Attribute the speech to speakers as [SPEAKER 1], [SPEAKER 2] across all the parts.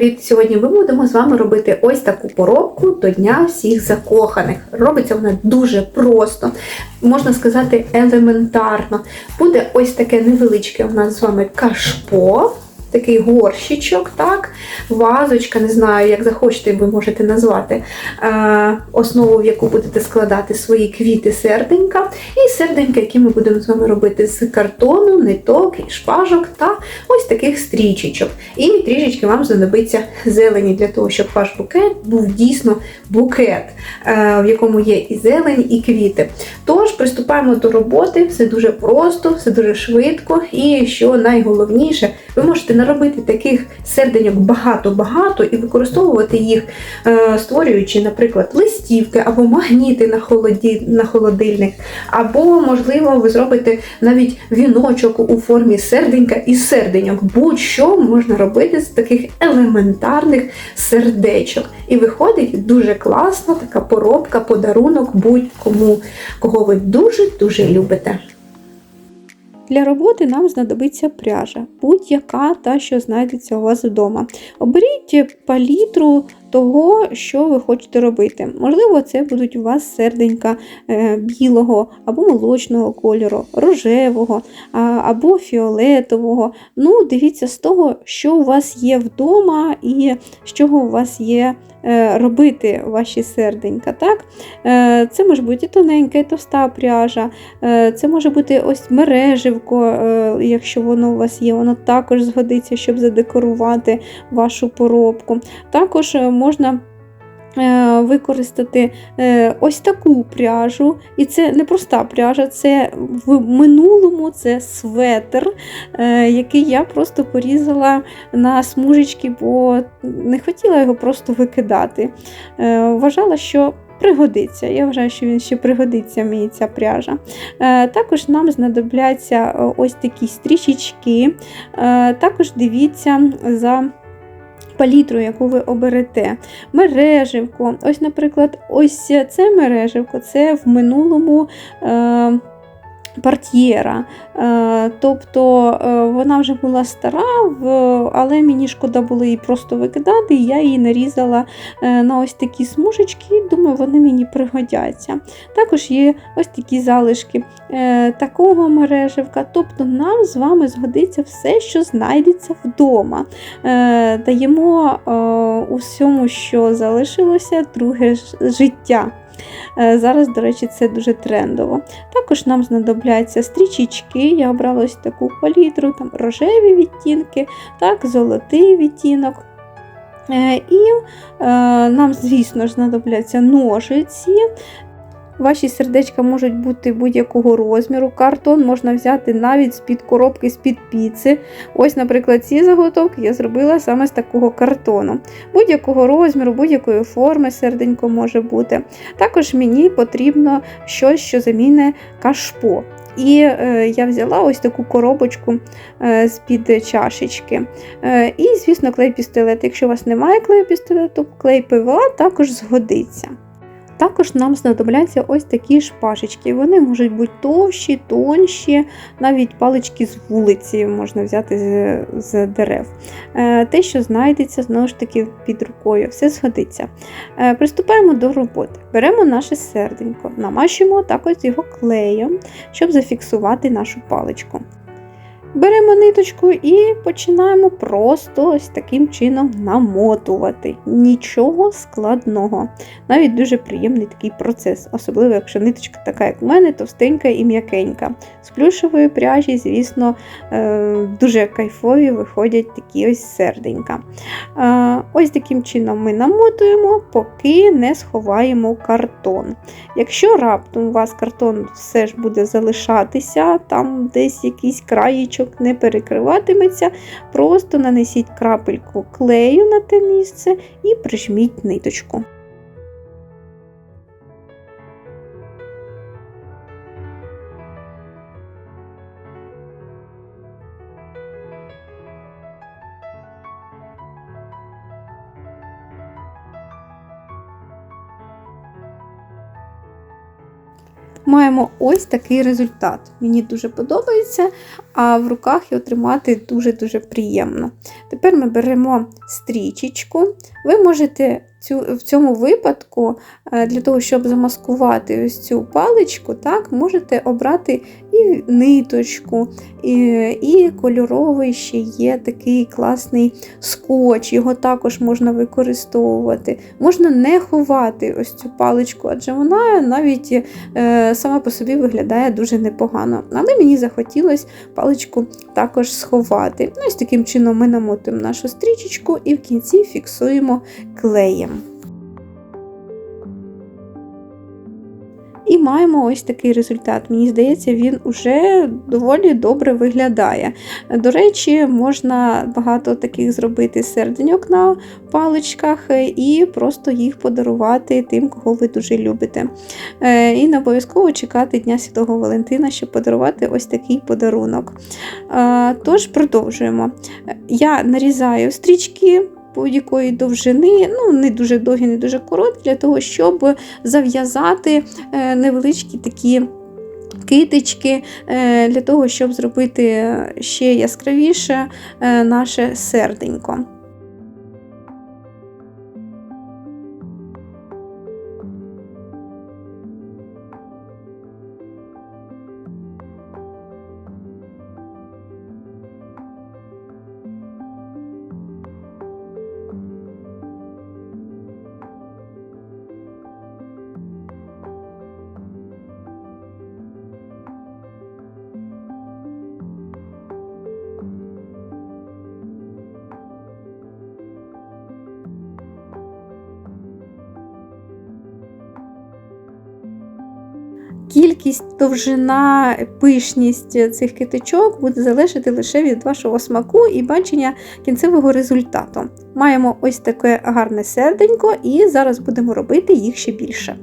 [SPEAKER 1] привіт! Сьогодні ми будемо з вами робити ось таку поробку до Дня всіх закоханих. Робиться вона дуже просто, можна сказати, елементарно. Буде ось таке невеличке у нас з вами кашпо. Такий горщичок, так, вазочка, не знаю, як захочете, ви можете назвати е, основу, в яку будете складати свої квіти серденька, і серденька, які ми будемо з вами робити з картону, ниток, шпажок та ось таких стрічечок. І трішечки вам знадобиться зелені для того, щоб ваш букет був дійсно букет, е, в якому є і зелень, і квіти. Тож приступаємо до роботи, все дуже просто, все дуже швидко, і що найголовніше, ви можете наробити таких серденьок багато-багато і використовувати їх, е, створюючи, наприклад, листівки або магніти на, холоді, на холодильник, або, можливо, ви зробите навіть віночок у формі серденька і серденьок. Будь-що можна робити з таких елементарних сердечок. І виходить дуже класна така поробка, подарунок будь-кому, кого ви дуже-дуже любите. Для роботи нам знадобиться пряжа, будь-яка та, що знайдеться у вас вдома. Оберіть палітру того, що ви хочете робити. Можливо, це будуть у вас серденька е, білого або молочного кольору, рожевого або фіолетового. Ну, дивіться з того, що у вас є вдома і з чого у вас є. Е, робити ваші серденька. Так? Е, це може бути і тоненька, і товста пряжа, це може бути ось мереживко, якщо воно у вас є, воно також згодиться, щоб задекорувати вашу поробку. Також можна е, використати е, ось таку пряжу, і це не проста пряжа, це в минулому це светр, е, який я просто порізала на смужечки, бо не хотіла його просто викидати. Вважала, що Пригодиться, я вважаю, що він ще пригодиться мені ця пряжа. Також нам знадобляться ось такі стрічечки. Також дивіться за палітру, яку ви оберете. Мереживку. Ось, наприклад, ось це мереживко, це в минулому. Е портьєра. Е, тобто е, вона вже була стара, але мені шкода було її просто викидати, і я її нарізала е, на ось такі смужечки, думаю, вони мені пригодяться. Також є ось такі залишки такого мереживка. Тобто нам з вами згодиться все, що знайдеться вдома. Даємо усьому, що залишилося, друге життя. Е, зараз, до речі, це дуже трендово. Також нам знадобляться стрічечки, я обрала ось таку палітру, там рожеві відтінки, так, золотий відтінок. Е, і е, нам, звісно ж, знадобляться ножиці. Ваші сердечка можуть бути будь-якого розміру. Картон можна взяти навіть з-під коробки, з-під піци. Ось, наприклад, ці заготовки я зробила саме з такого картону. Будь-якого розміру, будь-якої форми серденько може бути. Також мені потрібно щось, що заміне кашпо. І е, я взяла ось таку коробочку е, з-під чашечки. Е, і, звісно, клей пістолет. Якщо у вас немає клею пістолету, клей ПВА також згодиться. Також нам знадобляться ось такі шпажечки. Вони можуть бути товщі, тонші, навіть палички з вулиці можна взяти з, з дерев. Е, те, що знайдеться, знову ж таки, під рукою, все згодиться. Е, приступаємо до роботи. Беремо наше серденько, намащуємо також його клеєм, щоб зафіксувати нашу паличку. Беремо ниточку і починаємо просто ось таким чином намотувати. Нічого складного. Навіть дуже приємний такий процес, особливо, якщо ниточка така, як в мене, товстенька і м'якенька. З плюшової пряжі, звісно, е, дуже кайфові виходять такі ось серденька. Е, ось таким чином ми намотуємо, поки не сховаємо картон. Якщо раптом у вас картон все ж буде залишатися, там десь якийсь краєчок, куточок не перекриватиметься, просто нанесіть крапельку клею на те місце і прижміть ниточку. Маємо ось такий результат. Мені дуже подобається, а в руках його тримати дуже-дуже приємно. Тепер ми беремо стрічечку. Ви можете цю, в цьому випадку, е, для того, щоб замаскувати ось цю паличку, так, можете обрати і ниточку, і, і кольоровий ще є такий класний скотч, його також можна використовувати. Можна не ховати ось цю паличку, адже вона навіть е, сама по собі виглядає дуже непогано. Але мені захотілося паличку також сховати. Ну, Ось таким чином ми намотуємо нашу стрічечку і в кінці фіксуємо клеєм. І маємо ось такий результат. Мені здається, він уже доволі добре виглядає. До речі, можна багато таких зробити серденьок на паличках і просто їх подарувати тим, кого ви дуже любите. Е, і не обов'язково чекати Дня Святого Валентина, щоб подарувати ось такий подарунок. Е, тож, продовжуємо. Я нарізаю стрічки будь-якої довжини, ну не дуже довгі, не дуже короткі, для того, щоб зав'язати е, невеличкі такі. Китички е, для того, щоб зробити ще яскравіше е, наше серденько. Кількість, довжина, пишність цих китичок буде залежати лише від вашого смаку і бачення кінцевого результату. Маємо ось таке гарне серденько, і зараз будемо робити їх ще більше.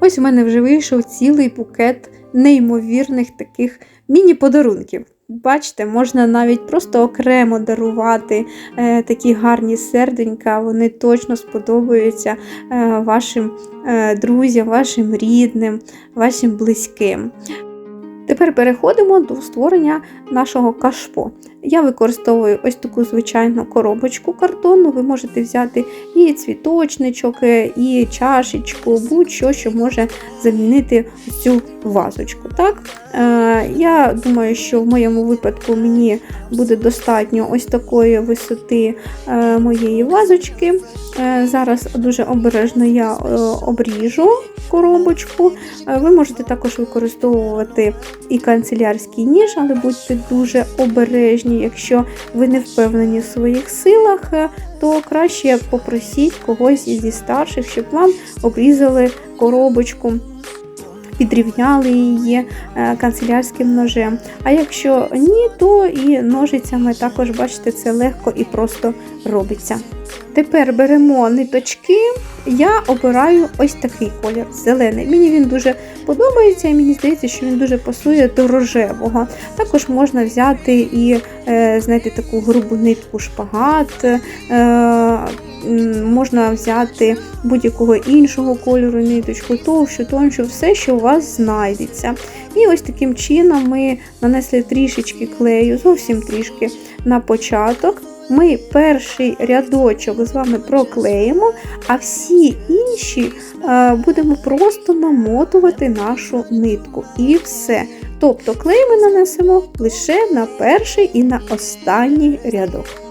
[SPEAKER 1] Ось у мене вже вийшов цілий букет неймовірних таких міні-подарунків. Бачите, можна навіть просто окремо дарувати е, такі гарні серденька, вони точно сподобаються е, вашим е, друзям, вашим рідним, вашим близьким. Тепер переходимо до створення нашого кашпо. Я використовую ось таку звичайну коробочку картонну. Ви можете взяти і цвіточничок, і чашечку, будь-що, що може замінити цю вазочку. Так? Е, Я думаю, що в моєму випадку мені буде достатньо ось такої висоти е, моєї вазочки. Е, Зараз дуже обережно я е, обріжу коробочку. Е, Ви можете також використовувати і канцелярський ніж, але будьте дуже обережні. Якщо ви не впевнені в своїх силах, е, то краще попросіть когось зі старших, щоб вам обрізали коробочку. Підрівняли її е, канцелярським ножем. А якщо ні, то і ножицями також, бачите, це легко і просто робиться. Тепер беремо ниточки, я обираю ось такий колір зелений. Мені він дуже подобається, і мені здається, що він дуже пасує до рожевого. Також можна взяти і е, знаєте, таку грубу нитку шпагат. Е, Можна взяти будь-якого іншого кольору ниточку, товщу, тоншу, все, що у вас знайдеться. І ось таким чином ми нанесли трішечки клею, зовсім трішки на початок. Ми перший рядочок з вами проклеїмо, а всі інші е, будемо просто намотувати нашу нитку. І все. Тобто клей ми нанесемо лише на перший і на останній рядок.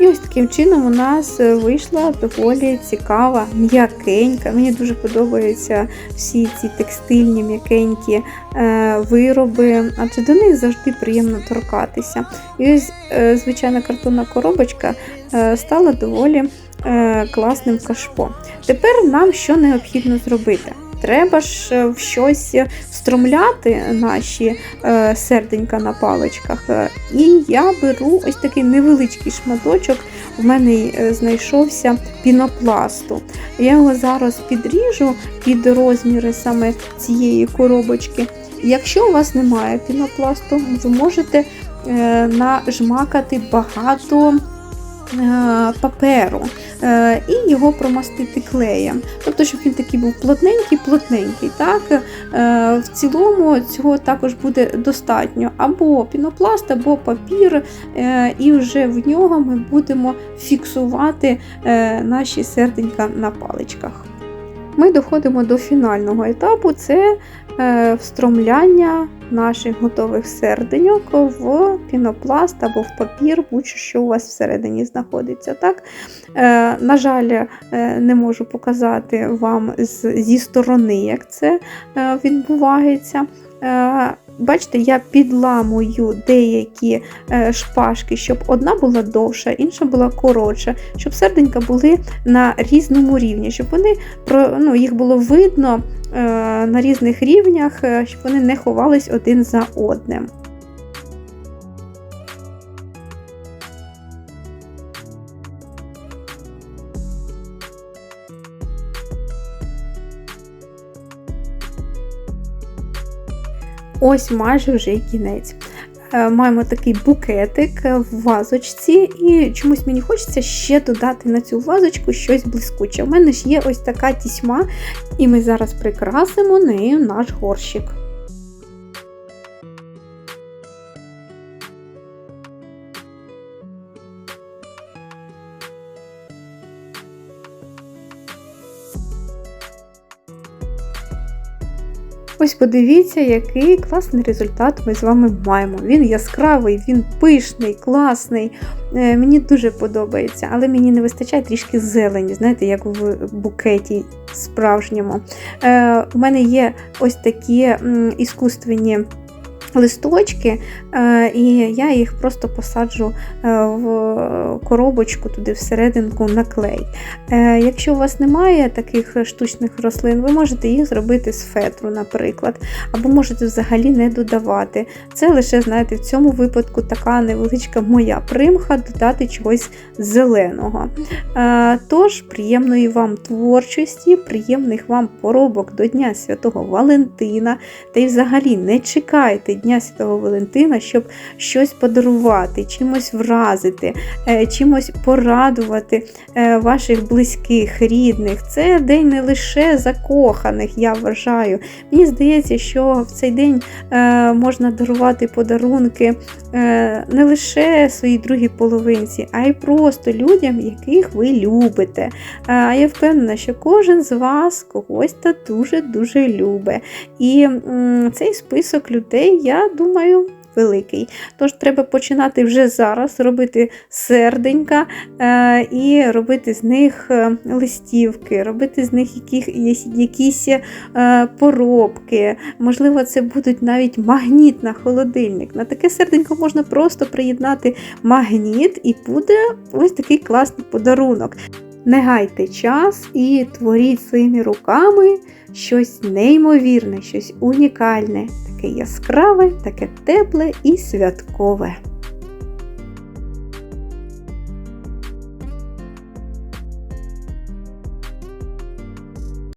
[SPEAKER 1] І ось таким чином у нас е, вийшла доволі цікава, м'якенька. Мені дуже подобаються всі ці текстильні м'якенькі е, вироби, адже до них завжди приємно торкатися. І ось е, звичайна картонна коробочка стала доволі класним кашпо. Тепер нам що необхідно зробити? Треба ж е, в щось встромляти наші е, серденька на паличках. Е, І я беру ось такий невеличкий шматочок. У мене знайшовся пінопласту. Я його зараз підріжу під розміри саме цієї коробочки. Якщо у вас немає пінопласту, ви можете нажмакати багато паперу е, і його промастити клеєм. Тобто, щоб він такий був плотненький, плотненький. Так? Е, В цілому цього також буде достатньо. Або пінопласт, або папір, е, і вже в нього ми будемо фіксувати е, наші серденька на паличках. Ми доходимо до фінального етапу це е, встромляння наших готових серденьок в пінопласт або в папір, будь-що у вас всередині знаходиться. Так? Е, на жаль, е, не можу показати вам зі сторони, як це відбувається. Бачите, я підламую деякі е, шпажки, щоб одна була довша, інша була коротша, щоб серденька були на різному рівні, щоб вони ну, їх було видно е, на різних рівнях, е, щоб вони не ховались один за одним. Ось майже вже і кінець. Е, Маємо такий букетик в вазочці, і чомусь мені хочеться ще додати на цю вазочку щось блискуче. У мене ж є ось така тісьма, і ми зараз прикрасимо нею наш горщик. Ось подивіться, який класний результат ми з вами маємо. Він яскравий, він пишний, класний. Е, Мені дуже подобається, але мені не вистачає трішки зелені, знаєте, як в букеті справжньому. Е, У мене є ось такі іскусственні. Листочки, е, і я їх просто посаджу е, в коробочку туди всерединку на клей. Е, Якщо у вас немає таких штучних рослин, ви можете їх зробити з фетру, наприклад, або можете взагалі не додавати. Це лише, знаєте, в цьому випадку така невеличка моя примха додати чогось зеленого. Тож, приємної вам творчості, приємних вам поробок до Дня Святого Валентина. Та й взагалі не чекайте Дня Святого Валентина, щоб щось подарувати, чимось вразити, е, чимось порадувати е, ваших близьких, рідних. Це день не лише закоханих, я вважаю. Мені здається, що в цей день е, можна дарувати подарунки не лише своїй другій половинці, а й просто людям, яких ви любите. А я впевнена, що кожен з вас когось та дуже-дуже любить. І цей список людей, я думаю, великий. Тож треба починати вже зараз робити серденька е, і робити з них е, листівки, робити з них якісь е, поробки. Можливо, це будуть навіть магніт на холодильник. На таке серденько можна просто приєднати магніт, і буде ось такий класний подарунок. Не гайте час і творіть своїми руками щось неймовірне, щось унікальне, таке яскраве, таке тепле і святкове.